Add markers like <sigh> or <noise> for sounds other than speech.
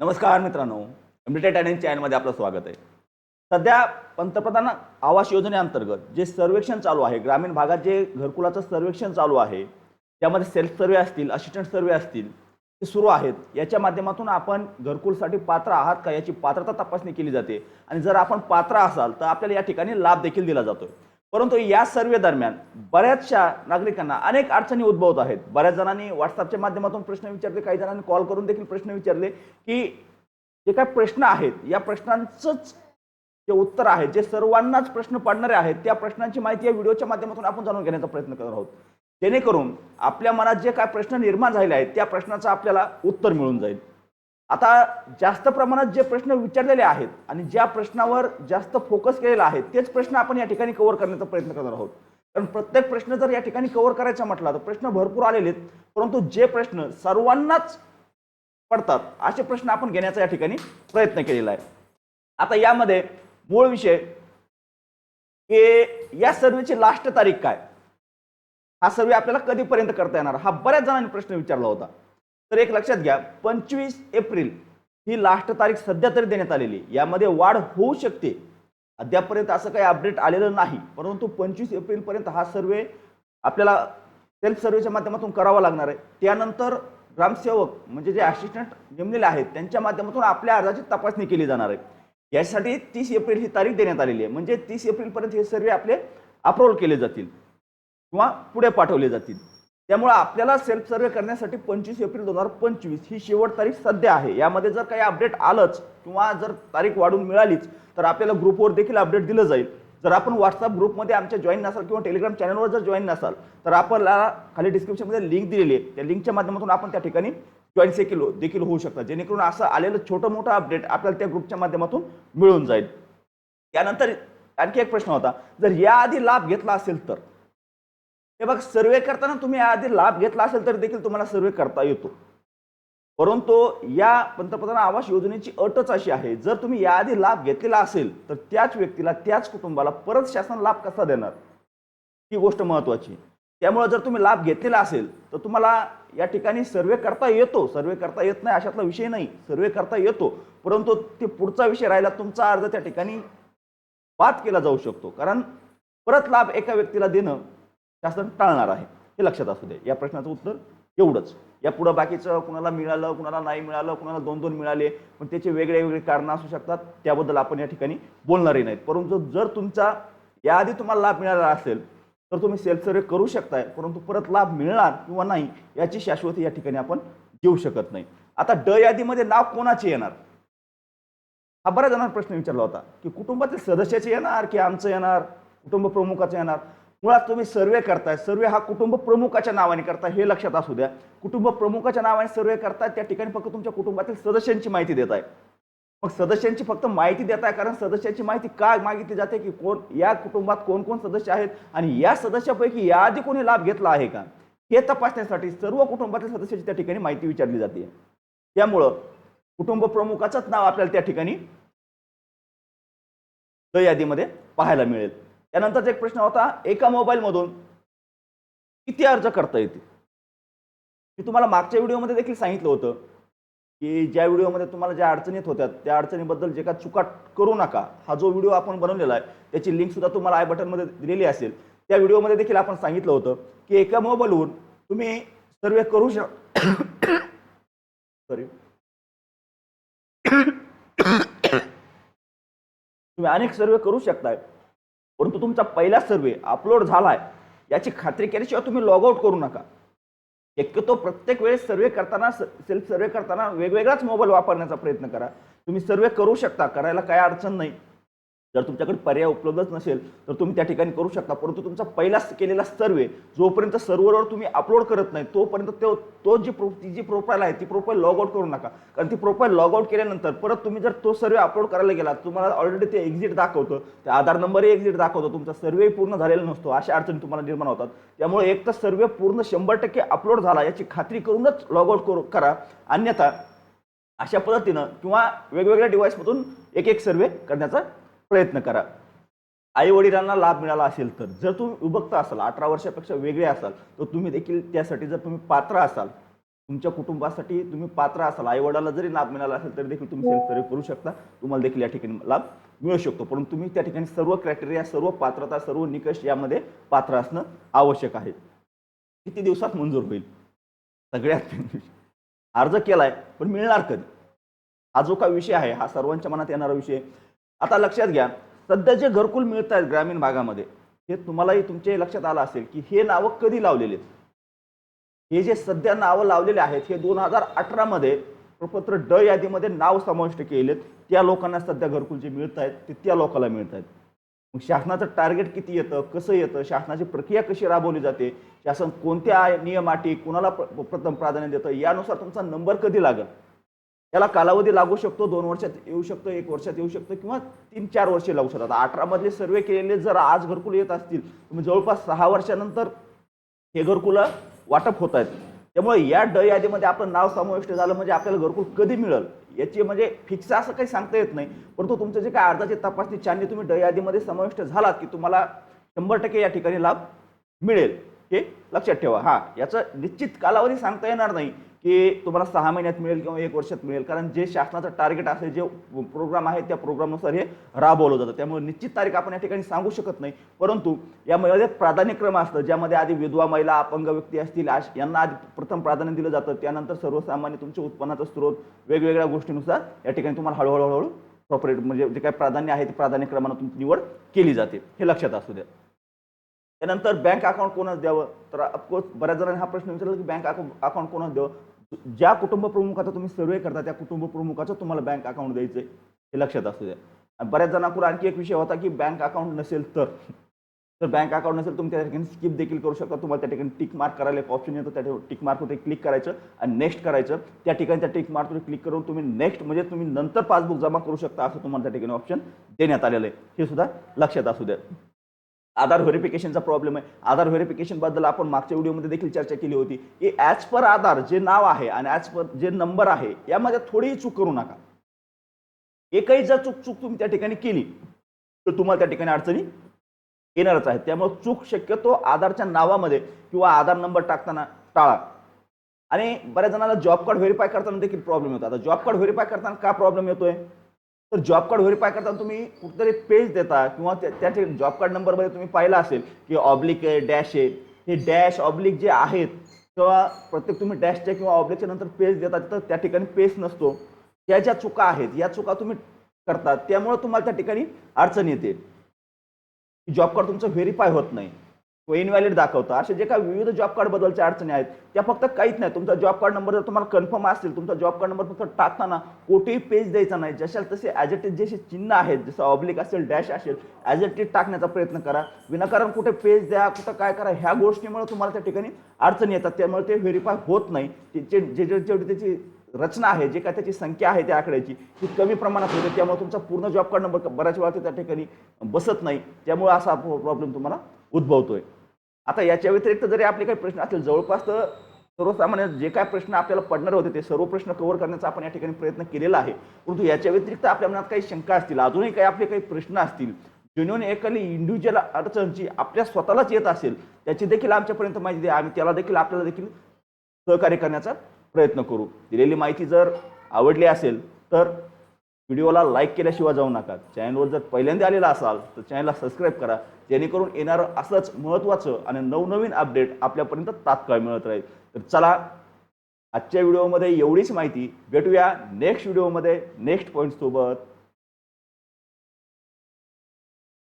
नमस्कार मित्रांनो. एमडीटेट आणि चॅनलमध्ये आपलं स्वागत आहे. सध्या पंतप्रधान आवास योजनेअंतर्गत जे सर्वेक्षण चालू आहे ग्रामीण भागात जे घरकुलाचं सर्वेक्षण चालू आहे त्यामध्ये सेल्फ सर्वे असतील असिस्टंट सर्वे असतील ते सुरू आहेत. याच्या माध्यमातून आपण घरकुलसाठी पात्र आहात का याची पात्रता तपासणी केली जाते. आणि जर आपण पात्र असाल तर आपल्याला या ठिकाणी लाभ देखील दिला जातोय. परंतु या सर्वे दरम्यान बऱ्याचशा नागरिकांना अनेक अडचणी उद्भवत आहेत. बऱ्याच जणांनी व्हॉट्सअपच्या माध्यमातून प्रश्न विचारले काही जणांनी कॉल करून देखील प्रश्न विचारले की जे काय प्रश्न आहेत या प्रश्नांचंच जे उत्तर आहे जे सर्वांनाच प्रश्न पडणारे आहेत त्या प्रश्नांची माहिती या व्हिडिओच्या माध्यमातून आपण जाणून घेण्याचा प्रयत्न करत आहोत. जेणेकरून आपल्या मनात जे काय प्रश्न निर्माण झाले आहेत त्या प्रश्नाचं आपल्याला उत्तर मिळून जाईल. आता जास्त प्रमाणात जे प्रश्न विचारलेले आहेत आणि ज्या प्रश्नावर जास्त फोकस केलेला आहे तेच प्रश्न आपण या ठिकाणी कव्हर करण्याचा प्रयत्न करणार आहोत. कारण प्रत्येक प्रश्न जर या ठिकाणी कव्हर करायचा म्हटला तर प्रश्न भरपूर आलेले आहेत. परंतु जे प्रश्न सर्वांनाच पडतात असे प्रश्न आपण घेण्याचा या ठिकाणी प्रयत्न केलेला आहे. आता यामध्ये मूळ विषय की या सर्वेची लास्ट तारीख काय? हा सर्वे आपल्याला कधीपर्यंत करता येणार? हा बऱ्याच जणांनी प्रश्न विचारला होता. तर एक लक्षात घ्या पंचवीस एप्रिल ही लास्ट तारीख सध्या तरी देण्यात आलेली आहे. यामध्ये वाढ होऊ शकते. अद्यापपर्यंत असं काही अपडेट आलेलं नाही. परंतु पंचवीस एप्रिलपर्यंत हा सर्वे आपल्याला सेल्फ सर्वेच्या माध्यमातून करावा लागणार आहे. त्यानंतर ग्रामसेवक म्हणजे जे असिस्टंट नेमलेले आहेत त्यांच्या माध्यमातून आपल्या अर्जाची तपासणी केली जाणार आहे. यासाठी तीस एप्रिल ही तारीख देण्यात आलेली आहे. म्हणजे तीस एप्रिलपर्यंत हे सर्वे आपले अप्रूव्हल केले जातील किंवा पुढे पाठवले जातील. त्यामुळे आपल्याला सेल्फ सर्वे करण्यासाठी पंचवीस एप्रिल दोन हजार पंचवीस ही शेवट तारीख सध्या आहे. यामध्ये जर काही अपडेट आलंच किंवा जर तारीख वाढून मिळालीच तर आपल्याला ग्रुपवर देखील अपडेट दिलं जाईल. जर आपण व्हॉट्सअप ग्रुपमध्ये आमच्या जॉईन नसाल किंवा टेलिग्राम चॅनलवर जर जॉईन नसाल तर आपल्याला खाली डिस्क्रिप्शनमध्ये लिंक दिलेली आहे. त्या लिंकच्या माध्यमातून आपण त्या ठिकाणी जॉईन देखील देखील होऊ शकतात जेणेकरून असं आलेलं छोटं मोठं अपडेट आपल्याला त्या ग्रुपच्या माध्यमातून मिळून जाईल. त्यानंतर आणखी एक प्रश्न होता. जर याआधी लाभ घेतला असेल तर? हे बघ सर्वे करताना तुम्ही याआधी लाभ घेतला असेल तर देखील तुम्हाला सर्वे करता येतो. परंतु या पंतप्रधान आवास योजनेची अटच अशी आहे जर तुम्ही याआधी लाभ घेतलेला असेल तर त्याच व्यक्तीला त्याच कुटुंबाला परत शासन लाभ कसा देणार? ही गोष्ट महत्वाची. त्यामुळे जर तुम्ही लाभ घेतलेला असेल तर तुम्हाला या ठिकाणी सर्वे करता येतो. सर्वे करता येत नाही अशातला विषय नाही. सर्वे करता येतो. परंतु ते पुढचा विषय राहिला तुमचा अर्ज त्या ठिकाणी बाद केला जाऊ शकतो. कारण परत लाभ एका व्यक्तीला देणं शासन टाळणार आहे. हे लक्षात असू दे. या प्रश्नाचं उत्तर एवढंच. या पुढं बाकीचं कुणाला मिळालं कुणाला नाही मिळालं कुणाला दोन दोन मिळाले पण त्याचे वेगळे वेगळे कारणं असू शकतात. त्याबद्दल आपण या ठिकाणी बोलणारही नाहीत. परंतु जर तुमचा याआधी तुम्हाला लाभ मिळाला असेल तर तुम्ही सेल्फ सर्वे करू शकताय परंतु परत लाभ मिळणार किंवा नाही याची शाश्वती या ठिकाणी आपण देऊ शकत नाही. आता ड यादीमध्ये नाव कोणाचे येणार? हा बऱ्याच जणांना प्रश्न विचारला होता की कुटुंबातील सदस्याचे येणार की आमचं येणार कुटुंब प्रमुखाचं येणार? मुळात तुम्ही सर्वे करताय. सर्वे हा कुटुंब प्रमुखाच्या नावाने करताय हे लक्षात असू द्या. कुटुंब प्रमुखाच्या नावाने सर्वे करताय त्या ठिकाणी फक्त तुमच्या कुटुंबातील सदस्यांची माहिती देत आहे. मग सदस्यांची फक्त माहिती देत आहे कारण सदस्यांची माहिती का मागितली जाते की कोण या कुटुंबात कोण कोण सदस्य आहेत आणि या सदस्यापैकी याआधी कोणी लाभ घेतला आहे का? हे तपासण्यासाठी सर्व कुटुंबातील सदस्याची त्या ठिकाणी माहिती विचारली जाते. त्यामुळं कुटुंब प्रमुखाचंच नाव आपल्याला त्या ठिकाणी यादीमध्ये पाहायला मिळेल. त्यानंतरचा एक प्रश्न होता एका मोबाईलमधून किती अर्ज करता येते मी तुम्हाला मागच्या व्हिडिओमध्ये देखील सांगितलं होतं की ज्या व्हिडिओमध्ये तुम्हाला ज्या अडचणी येत होत्या त्या अडचणीबद्दल जे का चुका करू नका. हा जो व्हिडिओ आपण बनवलेला आहे त्याची लिंक सुद्धा तुम्हाला आय बटनमध्ये दिलेली असेल. त्या व्हिडिओमध्ये देखील आपण सांगितलं होतं की एका मोबाईलवरून तुम्ही सर्वे करू शक <coughs> सॉरी <coughs> तुम्ही अनेक सर्वे करू शकताय. परंतु तुमचा पहिला सर्वे अपलोड झाला आहे याची खात्री केल्याशिवाय तुम्ही लॉग आउट करू नका. शक्यतो प्रत्येक वेळेस सर्वे करताना सेल्फ सर्वे करताना वेगवेगळाच मोबाईल वापरण्याचा प्रयत्न करा. तुम्ही सर्वे करू शकता करायला काय अडचण नाही. जर तुमच्याकडे पर्याय उपलब्धच नसेल तर तुम्ही त्या ठिकाणी करू शकता. परंतु तुमचा पहिला केलेला सर्वे जोपर्यंत सर्व्हरवर तुम्ही अपलोड करत नाही तोपर्यंत तो तो जी प्रो ती जी प्रोफाईल आहे ती प्रोफाईल लॉग आउट करू नका. कारण ती प्रोफाईल लॉग आउट केल्यानंतर परत तुम्ही जर तो सर्वे अपलोड करायला गेला तुम्हाला ऑलरेडी ते एक्झिट दाखवतं. ते आधार नंबरही एक्झिट दाखवतो. तुमचा सर्वे पूर्ण झालेला नसतो. अशा अडचणी तुम्हाला निर्माण होतात. त्यामुळे एक तर सर्वे पूर्ण शंभर टक्के अपलोड झाला याची खात्री करूनच लॉग आउट करू करा. अन्यथा अशा पद्धतीनं किंवा वेगवेगळ्या डिव्हाइसमधून एक एक सर्वे करण्याचा प्रयत्न करा. आई वडिलांना लाभ मिळाला असेल तर जर तुम्ही विभक्त असाल अठरा वर्षापेक्षा वेगळे असाल तर तुम्ही देखील त्यासाठी जर तुम्ही पात्र असाल तुमच्या कुटुंबासाठी तुम्ही पात्र असाल आई जरी लाभ मिळाला असेल तरी देखील तुम्ही सेल्फ सर्व्हे करू शकता. तुम्हाला देखील या ठिकाणी लाभ मिळू शकतो. परंतु तुम्ही त्या ठिकाणी सर्व क्रायटेरिया सर्व पात्रता सर्व निकष यामध्ये पात्र असणं आवश्यक आहे. किती दिवसात मंजूर होईल? सगळ्यात अर्ज केलाय पण मिळणार कधी? हा जो का विषय आहे हा सर्वांच्या मनात येणारा विषय आहे. आता लक्षात घ्या सध्या जे घरकुल मिळत आहेत ग्रामीण भागामध्ये हे तुम्हालाही तुमच्या लक्षात आलं असेल की हे नावं कधी लावलेले आहेत? हे जे सध्या नावं लावलेले आहेत हे दोन हजार अठरामध्ये प्रपत्र ड यादीमध्ये नाव समाविष्ट केलेत. त्या लोकांना सध्या घरकुल जे मिळत आहेत ते त्या लोकांना मिळत आहेत. मग शासनाचं टार्गेट किती येतं कसं येतं शासनाची प्रक्रिया कशी राबवली जाते शासन कोणत्या नियमाटी कुणाला प्र- प्रथम प्राधान्य देतं यानुसार तुमचा नंबर कधी लागेल? याला कालावधी लागू शकतो दोन वर्षात येऊ शकतो एक वर्षात येऊ शकतो किंवा तीन चार वर्षे लागू शकतात. अठरामधले सर्वे केलेले जर आज घरकुल येत असतील तुम्ही जवळपास सहा वर्षानंतर हे घरकुलं वाटप होत आहेत. त्यामुळे या ड यादीमध्ये आपलं नाव समाविष्ट झालं म्हणजे आपल्याला घरकुल कधी मिळेल याची म्हणजे फिक्स असं काही सांगता येत नाही. परंतु तुमचं जे काय अर्जाची तपासणी छाननी तुम्ही ड यादीमध्ये समाविष्ट झालात की तुम्हाला शंभर टक्के या ठिकाणी लाभ मिळेल. हे लक्षात ठेवा. हां याचं निश्चित कालावधी सांगता येणार नाही. की तुम्हाला सहा महिन्यात मिळेल किंवा एक वर्षात मिळेल. कारण जे शासनाचं टार्गेट असेल जे प्रोग्राम आहे त्या प्रोग्रामनुसार हे राबवलं जातं. त्यामुळे निश्चित तारीख आपण या ठिकाणी सांगू शकत नाही. परंतु यामध्ये प्राधान्यक्रम असतं ज्यामध्ये आधी विधवा महिला अपंग व्यक्ती असतील यांना आधी प्रथम प्राधान्य दिलं जातं. त्यानंतर सर्वसामान्य तुमच्या उत्पन्नाचा स्रोत वेगवेगळ्या गोष्टीनुसार या ठिकाणी तुम्हाला हळूहळू हळूहळू प्रॉपरेट म्हणजे जे काही प्राधान्य आहे ते प्राधान्यक्रमानं तुमची निवड केली जाते. हे लक्षात असू द्या. त्यानंतर बँक अकाउंट कोणाच द्यावं? तर अफकोर्स बऱ्याच जणांनी हा प्रश्न विचारला की बँक अकाउंट कोणाच द्यावं? ज्या कुटुंब प्रमुखाचा तुम्ही सर्वे करता त्या कुटुंब प्रमुखाचं तुम्हाला बँक अकाउंट द्यायचं हे लक्षात असू द्या. आणि बऱ्याच जणांकडून आणखी एक विषय होता की बँक अकाउंट नसेल तर. तर बँक अकाउंट नसेल तुम्ही त्या ठिकाणी स्किप देखील करू शकता. तुम्हाला त्या ठिकाणी टिक मार्क करायला एक ऑप्शन येतो त्या टिक मार्कवर क्लिक करायचं आणि नेक्स्ट करायचं. त्या ठिकाणी त्या टिक मार्कवर क्लिक करून तुम्ही नेक्स्ट म्हणजे तुम्ही नंतर पासबुक जमा करू शकता असं तुम्हाला त्या ठिकाणी ऑप्शन देण्यात आलेलं आहे. हे सुद्धा लक्षात असू द्या. आधार व्हेरिफिकेशनचा प्रॉब्लेम आहे. आधार व्हेरिफिकेशनबद्दल आपण मागच्या व्हिडिओमध्ये देखील चर्चा केली होती की ॲज पर आधार जे नाव आहे आणि ॲज पर जे नंबर आहे यामध्ये थोडीही चूक करू नका. एकही जर चूक चूक तुम्ही त्या ठिकाणी केली तर तुम्हाला त्या ठिकाणी अडचणी येणारच आहेत. त्यामुळे चूक शक्यतो आधारच्या नावामध्ये किंवा आधार नंबर टाकताना टाळा. आणि बऱ्याच जणांना जॉब कार्ड व्हेरीफाय करताना देखील प्रॉब्लेम येतो आता जॉब कार्ड व्हेरीफाय करताना का प्रॉब्लेम येतोय? तर जॉब कार्ड व्हेरीफाय करताना तुम्ही कुठेतरी पेज देता किंवा त्या जॉब कार्ड नंबरमध्ये तुम्ही पाहिलं असेल की ऑब्लिक आहे डॅश आहे हे डॅश ऑब्लिक जे आहेत किंवा प्रत्येक तुम्ही डॅशच्या किंवा ऑब्लिकच्या नंतर पेज देता तर त्या ठिकाणी पेज नसतो. त्या ज्या चुका आहेत या चुका तुम्ही करतात त्यामुळं तुम्हाला त्या ठिकाणी अडचण येते. जॉब कार्ड तुमचं व्हेरीफाय होत नाही. तो इनव्हॅलिड दाखवतं. असे जे काही विविध जॉब कार्ड बद्दलच्या अडचणी आहेत त्या फक्त काहीच नाही. तुमचा जॉब कार्ड नंबर जर तुम्हाला कन्फर्म असेल तुमचा जॉब कार्ड नंबर फक्त टाकताना कोठेही पेज द्यायचा नाही. जशा तसे ॲज इट इज जसे चिन्ह आहेत जसं ऑब्लिक असेल डॅश असेल ॲज इट इज टाकण्याचा प्रयत्न करा. विनाकारण कुठे पेज द्या कुठं काय करा ह्या गोष्टीमुळे तुम्हाला त्या ठिकाणी अडचणी येतात. त्यामुळे ते व्हेरीफाय होत नाही. ते- जे जे जेवढी त्याची रचना आहे जे काय त्याची संख्या आहे त्या आकड्याची ती कमी प्रमाणात होते. त्यामुळे तुमचा पूर्ण जॉब कार्ड नंबर बऱ्याच वेळा ते त्या ठिकाणी बसत नाही. त्यामुळे असा प्रॉब्लेम तुम्हाला उद्भवतोय. आता याच्या व्यतिरिक्त जरी आपले काही प्रश्न असतील जवळपास तर सर्वसामान्य जे काय प्रश्न आपल्याला पडणार होते ते सर्व प्रश्न कव्हर करण्याचा आपण या ठिकाणी प्रयत्न केलेला आहे. परंतु याच्या व्यतिरिक्त आपल्या मनात काही शंका असतील अजूनही काही आपले काही प्रश्न असतील जेन्युअन एखादी इंडिव्हिज्युअल अडचणची आपल्या स्वतःलाच येत असेल त्याची देखील आमच्यापर्यंत माहिती द्या. आम्ही त्याला देखील आपल्याला देखील सहकार्य करण्याचा प्रयत्न करू. दिलेली माहिती जर आवडली असेल तर व्हिडिओला लाईक केल्याशिवाय जाऊ नका. चॅनलवर जर पहिल्यांदा आलेला असाल तर चॅनलला सबस्क्राईब करा. जेणेकरून येणारं असंच महत्त्वाचं आणि नवनवीन अपडेट आपल्यापर्यंत तात्काळ मिळत राहील. तर चला आजच्या व्हिडिओमध्ये एवढीच माहिती. भेटूया नेक्स्ट व्हिडिओमध्ये नेक्स्ट पॉईंटसोबत